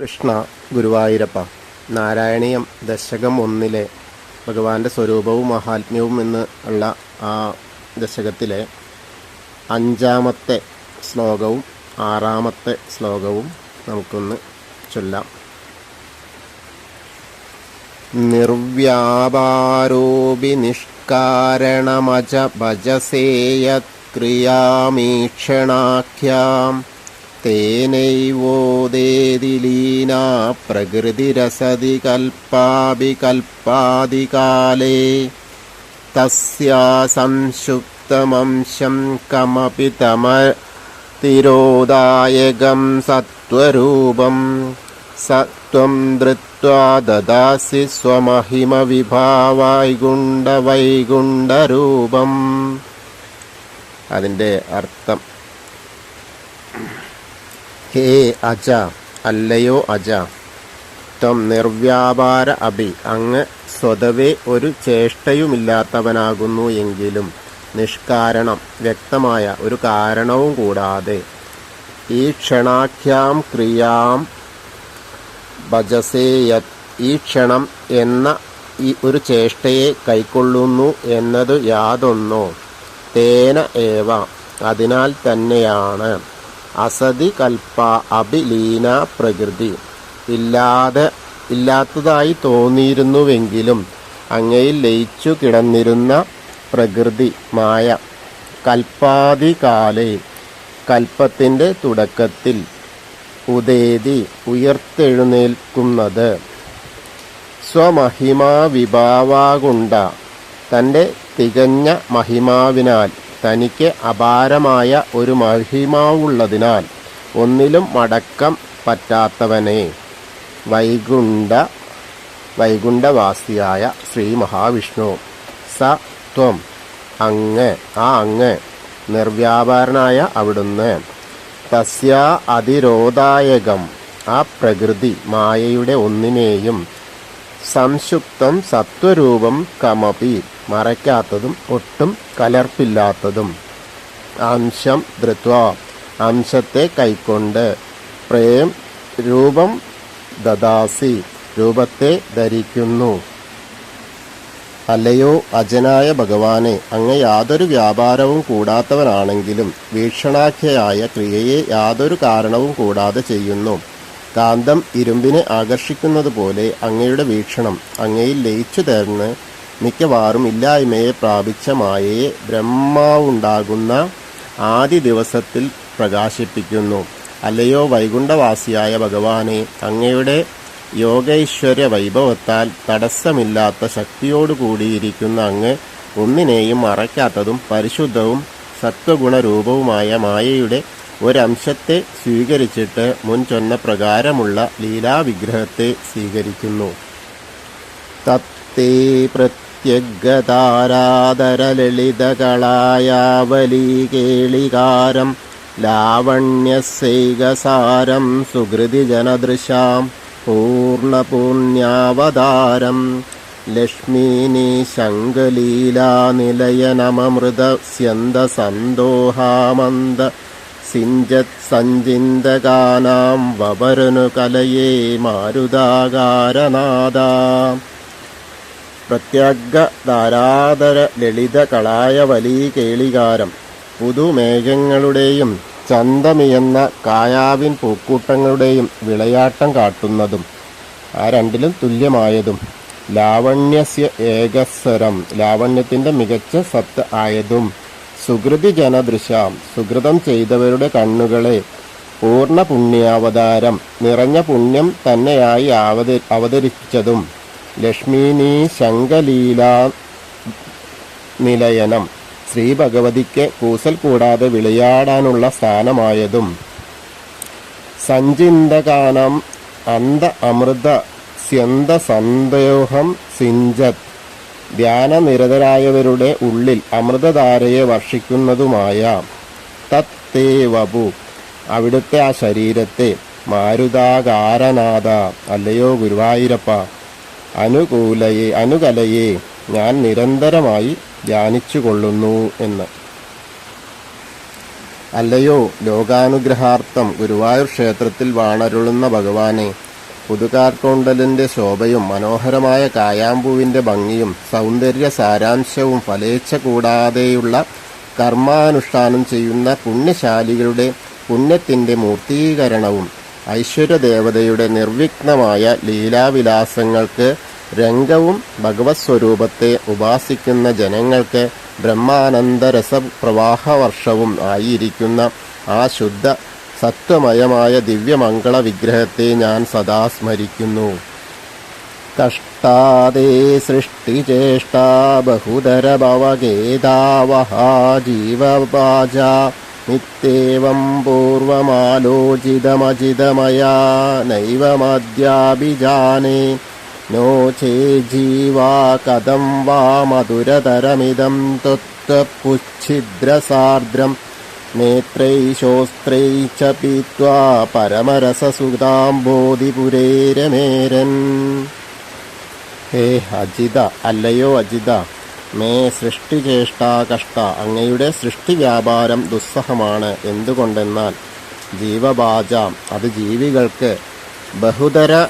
കൃഷ്ണ ഗുരുവായൂരപ്പ. നാരായണീയം ദശകം ഒന്നിലെ ഭഗവാന്റെ സ്വരൂപവും മഹാത്മ്യവും എന്ന് ഉള്ള ആ ദശകത്തിലെ അഞ്ചാമത്തെ ശ്ലോകവും ആറാമത്തെ ശ്ലോകവും നമുക്കൊന്ന് ചൊല്ലാം. നിർവ്യാപാരോപി നിഷ്കാരണമജ ഭജസേയത്ക്രിയാമീക്ഷണാഖ്യാം തേനൈവോദേതി ലീനാ പ്രകൃതിരസതി കൽപ്പാഭികൽപ്പാദികാലേ തസ്യാ സംശുക്തമംശം കമപി തമതിരോദായകം സത്വരൂപം. സത്വം ധൃത്വാ ദദാസി സ്വമഹിമ വിഭാവൈകുണ്ഠ വൈകുണ്ഠരൂപം അതിന്റെ അർത്ഥം ഹേ അജ. അല്ലയോ അജ. ത്വം നിർവ്യാപാര അഭി. അങ്ങ് സ്വതവേ ഒരു ചേഷ്ടയുമില്ലാത്തവനാകുന്നു എങ്കിലും നിഷ്കാരണം വ്യക്തമായ ഒരു കാരണവും കൂടാതെ ഈ ക്ഷണാഖ്യാം ക്രിയാം ഭജസേയത്. ഈ ക്ഷണം എന്ന ഈ ഒരു ചേഷ്ടയെ കൈക്കൊള്ളുന്നു എന്നത് യാതൊന്നോ. തേന ഏവ. അതിനാൽ തന്നെയാണ്. അസതി കൽപ്പ അഭിലീന പ്രകൃതി. ഇല്ലാതെ ഇല്ലാത്തതായി തോന്നിയിരുന്നുവെങ്കിലും അങ്ങയിൽ ലയിച്ചു കിടന്നിരുന്ന പ്രകൃതി മായ കൽപ്പാദികാലെ കൽപ്പത്തിന്റെ തുടക്കത്തിൽ ഉദേതി ഉയർത്തെഴുന്നേൽക്കുന്നത്. സ്വമഹിമാ വിഭാവാകുണ്ട തന്റെ തികഞ്ഞ മഹിമാവിനാൽ തനിക്ക് അപാരമായ ഒരു മഹിമാവുള്ളതിനാൽ ഒന്നിലും മടക്കം പറ്റാത്തവനെ വൈകുണ്ഠ വൈകുണ്ഠവാസിയായ ശ്രീ മഹാവിഷ്ണു. സ ത്വം അങ്ങ് ആ അങ്ങ് നിർവ്യാപാരനായ അവിടുന്ന്. തസ്യ അതിരോധായകം ആ പ്രകൃതി മായയുടെ ഒന്നിനെയും സംശുക്തം സത്വരൂപം കമപി മറയ്ക്കാത്തതും ഒട്ടും കലർപ്പില്ലാത്തതും. അംശം ധൃത്വ അംശത്തെ കൈക്കൊണ്ട് പ്രേം രൂപം ദദാസി രൂപത്തെ ധരിക്കുന്നു. അല്ലയോ അജനായ ഭഗവാനെ അങ്ങ് യാതൊരു വ്യാപാരവും കൂടാത്തവനാണെങ്കിലും വീക്ഷണാഖ്യയായ ക്രിയയെ യാതൊരു കാരണവും കൂടാതെ ചെയ്യുന്നു. കാന്തം ഇരുമ്പിനെ ആകർഷിക്കുന്നത് പോലെ അങ്ങയുടെ വീക്ഷണം അങ്ങയിൽ ലയിച്ചു തേർന്ന് മിക്കവാറും ഇല്ലായ്മയെ പ്രാപിച്ച മായയെ ബ്രഹ്മാവുണ്ടാകുന്ന ആദ്യ ദിവസത്തിൽ പ്രകാശിപ്പിക്കുന്നു. അല്ലയോ വൈകുണ്ഠവാസിയായ ഭഗവാനെ അങ്ങയുടെ യോഗൈശ്വര്യ വൈഭവത്താൽ തടസ്സമില്ലാത്ത ശക്തിയോടു കൂടിയിരിക്കുന്ന അങ്ങ് ഒന്നിനെയും മറയ്ക്കാത്തതും പരിശുദ്ധവും സത്വഗുണരൂപവുമായ മായയുടെ ഒരംശത്തെ സ്വീകരിച്ചിട്ട് മുൻ ചൊന്ന പ്രകാരമുള്ള ലീലാവിഗ്രഹത്തെ സ്വീകരിക്കുന്നു. തത്തേ പ്രത്യഗതാരാധരലളിതകളായാവലീകേളികാരം ലാവണ്യസൈകസാരം സുഹൃതിജനദൃശാം പൂർണപൂർണ്യാവതാരം ലക്ഷ്മീനി ശങ്കലീലാനിലയനമമൃതസ്യന്ദസന്തോഹാമന്ദ സിഞ്ചത് സഞ്ചിന്തകാനാം വവരനു കലയേ മാരുതാകാരനാദ പ്രത്യഗ്ധാരാധര ലളിത കളായ വലി കേളികാരം പുതുമേഘങ്ങളുടെയും ചന്തമിയെന്ന കായാവിൻ പൂക്കൂട്ടങ്ങളുടെയും വിളയാട്ടം കാട്ടുന്നതും ആ രണ്ടിലും തുല്യമായതും ലാവണ്യസ്യ ഏകസ്വരം ലാവണ്യത്തിന്റെ മികച്ച സത്ത് ആയതും സുഹൃതി ജനദൃശാം സുഹൃതം ചെയ്തവരുടെ കണ്ണുകളെ പൂർണ പുണ്യാവതാരം നിറഞ്ഞ പുണ്യം തന്നെയായി അവത അവതരിച്ചതും ലക്ഷ്മീനി ശങ്കലീല നിലയനം ശ്രീ ഭഗവതിക്ക് കൂസൽ കൂടാതെ വിളയാടാനുള്ള സ്ഥാനമായതും സഞ്ചിന്തകാനം അന്ത അമൃത സ്യന്ത സന്തോഹം സിഞ്ചത് ധ്യാനനിരതരായവരുടെ ഉള്ളിൽ അമൃതധാരയെ വർഷിക്കുന്നതുമായ തത്തേ വപു. അവിടുത്തെ ആ ശരീരത്തെ മാരുതാകാരനാഥ അല്ലയോ ഗുരുവായൂരപ്പ. അനുകൂലയെ അനുകലയെ ഞാൻ നിരന്തരമായി ധ്യാനിച്ചു കൊള്ളുന്നു എന്ന്. അല്ലയോ ലോകാനുഗ്രഹാർത്ഥം ഗുരുവായൂർ ക്ഷേത്രത്തിൽ വാണരുളുന്ന ഭഗവാനെ പുതുകാർക്കൊണ്ടലിന്റെ ശോഭയും മനോഹരമായ കായാമ്പൂവിന്റെ ഭംഗിയും സൗന്ദര്യ സാരാംശവും ഫലേച്ഛ കൂടാതെയുള്ള കർമാനുഷ്ഠാനം ചെയ്യുന്ന പുണ്യശാലികളുടെ പുണ്യത്തിന്റെ മൂർത്തീകരണവും ഐശ്വര്യദേവതയുടെ നിർവിഘ്നമായ ലീലാവിലാസങ്ങൾക്ക് രംഗവും ഭഗവത് സ്വരൂപത്തെ ഉപാസിക്കുന്ന ജനങ്ങൾക്ക് ബ്രഹ്മാനന്ദ രസപ്രവാഹ വർഷവും ആയിരിക്കുന്ന ആ ശുദ്ധ സത്വമയമായ ദിവ്യമംഗള വിഗ്രഹത്തെ ഞാൻ സദാ സ്മരിക്കുന്നു കഷ്ടാദേ സൃഷ്ടിചേഷ്ടാ ബഹുതരഭവഗേദാവഹ ജീവവാച നിത്യേവം പൂർവമാലോചിതമജിതമയാ നൈവമദ്യാഭിജാനേ नो चे जीवा कथं वा मधुरतरमिदं त्वत्पुच्छिद्रसार्द्रं നേത്രൈശോസ്ത്രൈ പീത്വാ പരമരസസുതാംബോധിപുരേരമേരൻ ഹേ അജിത അല്ലയോ അജിത മേ സൃഷ്ടിചേഷ്ടാ കഷ്ട അങ്ങയുടെ സൃഷ്ടി വ്യാപാരം ദുസ്സഹമാണ്. എന്തുകൊണ്ടെന്നാൽ ജീവബാജ അത് ജീവികൾക്ക് ബഹുതര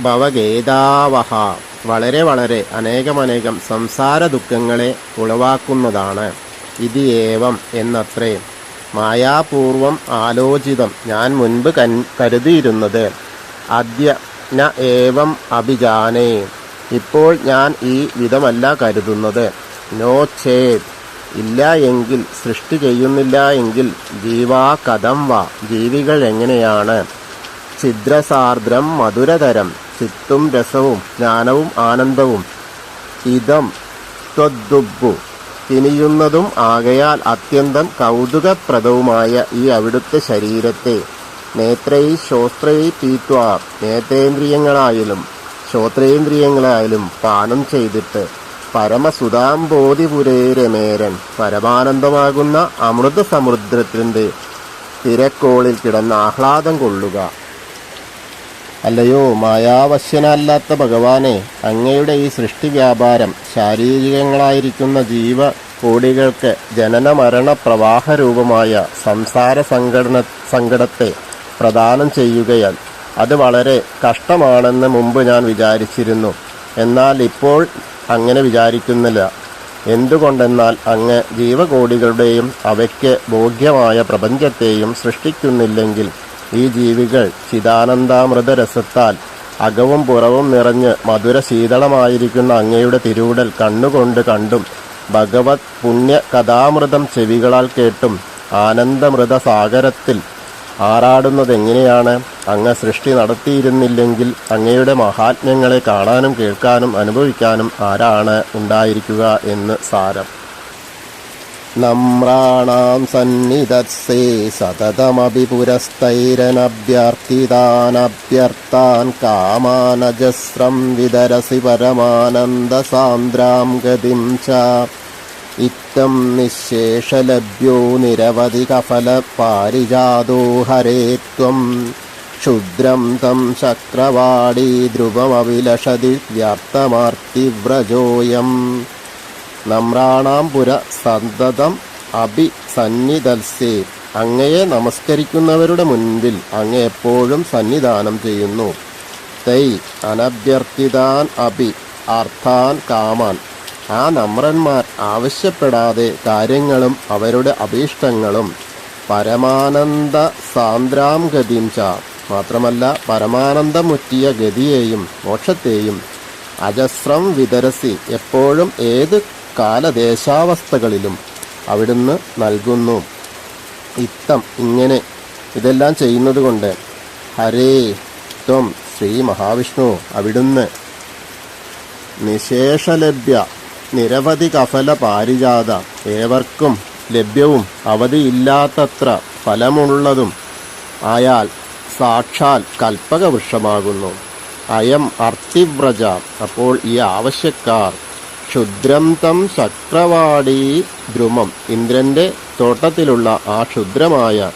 ഭവഗേതാവഹ വളരെ വളരെ അനേകമനേകം സംസാര ദുഃഖങ്ങളെ ഉളവാക്കുന്നതാണ്. ഇതിയേവം എന്നത്രയും എന്നത്രേ. മായാപൂർവം ആലോചിതം ഞാൻ മുൻപ് കൻ കരുതിയിരുന്നത്. അദ്യ ന ഏവം അഭിജാനേ. ഇപ്പോൾ ഞാൻ ഈ വിധമല്ല കരുതുന്നത്. നോ ഛേദ്. ഇല്ല എങ്കിൽ സൃഷ്ടി ചെയ്യുന്നില്ല എങ്കിൽ ജീവാ കഥം വാ. ജീവികൾ എങ്ങനെയാണ്? ഛിദ്രസാർദ്രം മധുരതരം. ചിത്തും രസവും ജ്ഞാനവും ആനന്ദവും. ഇതം ത്വദ്ദുബ്ബു. തിനിയുന്നതും ആകയാൽ അത്യന്തം കൗതുകപ്രദവുമായ ഈ അവിടുത്തെ ശരീരത്തെ. നേത്രൈ ശ്രോത്രൈ തീറ്റുവാർ നേത്രേന്ദ്രിയങ്ങളായാലും ശ്രോത്രേന്ദ്രിയങ്ങളായാലും പാനം ചെയ്തിട്ട് പരമസുതാംബോധിപുരേരമേരൻ പരമാനന്ദമാകുന്ന അമൃത സമുദ്രത്തിന്റെ തിരക്കോളിൽ കിടന്ന് ആഹ്ലാദം കൊള്ളുക. അല്ലയോ മായാവശ്യനല്ലാത്ത ഭഗവാനെ അങ്ങയുടെ ഈ സൃഷ്ടി വ്യാപാരം ശാരീരികങ്ങളായിരിക്കുന്ന ജീവ കോടികൾക്ക് ജനന മരണ പ്രവാഹരൂപമായ സംസാര സംഘടന സങ്കടത്തെ പ്രദാനം ചെയ്യുകയാൽ അത് വളരെ കഷ്ടമാണെന്ന് മുമ്പ് ഞാൻ വിചാരിച്ചിരുന്നു. എന്നാൽ ഇപ്പോൾ അങ്ങനെ വിചാരിക്കുന്നില്ല. എന്തുകൊണ്ടെന്നാൽ അങ്ങ് ജീവകോടികളുടെയും അവയ്ക്ക് ഭോഗ്യമായ പ്രപഞ്ചത്തെയും സൃഷ്ടിക്കുന്നില്ലെങ്കിൽ ഈ ജീവികൾ ചിദാനന്ദാമൃതരസത്താൽ അകവും പുറവും നിറഞ്ഞ് മധുര ശീതളമായിരിക്കുന്ന അങ്ങയുടെ തിരുവിടൽ കണ്ണുകൊണ്ട് കണ്ടും ഭഗവത് പുണ്യ കഥാമൃതം ചെവികളാൽ കേട്ടും ആനന്ദമൃത സാഗരത്തിൽ ആറാടുന്നതെങ്ങനെയാണ് അങ്ങ് സൃഷ്ടി നടത്തിയിരുന്നില്ലെങ്കിൽ അങ്ങയുടെ മഹാത്മ്യങ്ങളെ കാണാനും കേൾക്കാനും അനുഭവിക്കാനും ആരാണ് ഉണ്ടായിരിക്കുക എന്ന് സാരം. നമ്രാണാം സന്നിധത്സേ സതതമപി പുരസ്തൈരനഭ്യർത്ഥിതാനഭ്യർത്ഥാൻ കാമാനജസ്രം വിതരസി പരമാനന്ദസാന്ദ്രാം ഗതിം ച. ഇത്തം നിശേഷലഭ്യോ നിരവധി കഫല പാരിജാതോ ഹരേ ത്വം. ക്ഷുദ്രം തം ചക്രവാടീ ധ്രുവമവിലഷതി വ്യാപ്തമാർത്തിവ്രജോയം നമ്രാണാം പുര സന്തതം അഭി സന്നിധൽസേ അങ്ങയെ നമസ്കരിക്കുന്നവരുടെ മുൻപിൽ അങ്ങ് എപ്പോഴും സന്നിധാനം ചെയ്യുന്നു. തൈ അനഭ്യർത്ഥിതാൻ അഭി അർത്ഥാൻ കാമാൻ. ആ നമ്രന്മാർ ആവശ്യപ്പെടാതെ കാര്യങ്ങളും അവരുടെ അഭീഷ്ടങ്ങളും പരമാനന്ദ സാന്ദ്രാം ഗതിം ച. മാത്രമല്ല പരമാനന്ദമുറ്റിയ ഗതിയെയും മോക്ഷത്തെയും അജസ്രം വിതരസി. എപ്പോഴും ഏത് കാലദേശാവസ്ഥകളിലും അവിടുന്ന് നൽകുന്നു. ഇത്തം ഇങ്ങനെ ഇതെല്ലാം ചെയ്യുന്നത് കൊണ്ട് ഹരേ ത്വം ശ്രീ മഹാവിഷ്ണു അവിടുന്ന് നിശേഷലഭ്യ നിരവധി കഫല പാരിജാത ഏവർക്കും ലഭ്യവും അവധിയില്ലാത്തത്ര ഫലമുള്ളതും ആയാൽ സാക്ഷാൽ കൽപ്പകവൃക്ഷമാകുന്നു. അയം അർത്തിവ്രജ അപ്പോൾ ഈ ആവശ്യക്കാർ ക്ഷുദ്രം തം ചക്രവാടീ ദ്രുമം ഇന്ദ്രന്റെ തോട്ടത്തിലുള്ള ആ ക്ഷുദ്രമായ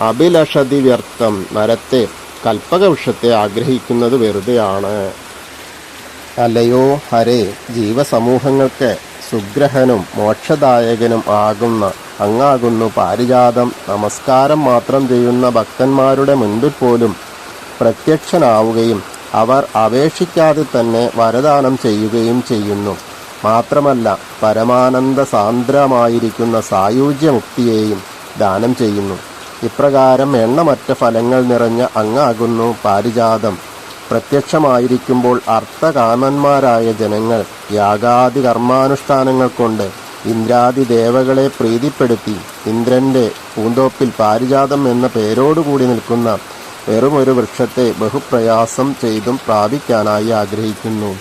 അഭിലഷതി വ്യർത്ഥം നരത്തെ കൽപ്പകവൃക്ഷത്തെ ആഗ്രഹിക്കുന്നത് വെറുതെയാണ്. അലയോ ഹരേ ജീവസമൂഹങ്ങൾക്ക് സുഗ്രഹനും മോക്ഷദായകനും ആകുന്ന അങ്ങാകുന്നു പാരിജാതം നമസ്കാരം മാത്രം ചെയ്യുന്ന ഭക്തന്മാരുടെ മുൻപിൽ പോലും പ്രത്യക്ഷനാവുകയും അവർ അപേക്ഷിക്കാതെ തന്നെ വരദാനം ചെയ്യുകയും ചെയ്യുന്നു. മാത്രമല്ല പരമാനന്ദ സാന്ദ്രമായിരിക്കുന്ന സായുജ്യമുക്തിയെയും ദാനം ചെയ്യുന്നു. ഇപ്രകാരം എണ്ണമറ്റ ഫലങ്ങൾ നിറഞ്ഞ അങ്ങാകുന്നു പാരിജാതം. പ്രത്യക്ഷമായിരിക്കുമ്പോൾ അർത്ഥകാമന്മാരായ ജനങ്ങൾ യാഗാദി കർമാനുഷ്ഠാനങ്ങൾ കൊണ്ട് ഇന്ദ്രാദി ദേവകളെ പ്രീതിപ്പെടുത്തി ഇന്ദ്രന്റെ പൂന്തോപ്പിൽ പാരിജാതം എന്ന പേരോടുകൂടി നിൽക്കുന്ന വെറുമൊരു വൃക്ഷത്തെ ബഹുപ്രയാസം ചെയ്തും പ്രാപിക്കാനായി ആഗ്രഹിക്കുന്നു.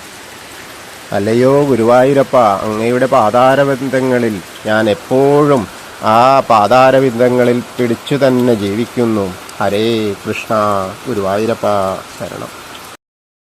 അല്ലയോ ഗുരുവായൂരപ്പ അങ്ങയുടെ പാതാരബന്ധങ്ങളിൽ ഞാൻ എപ്പോഴും ആ പാതാരബിന്ദങ്ങളിൽ പിടിച്ചു തന്നെ ജീവിക്കുന്നു. ഹരേ കൃഷ്ണ ഗുരുവായൂരപ്പ ശരണം.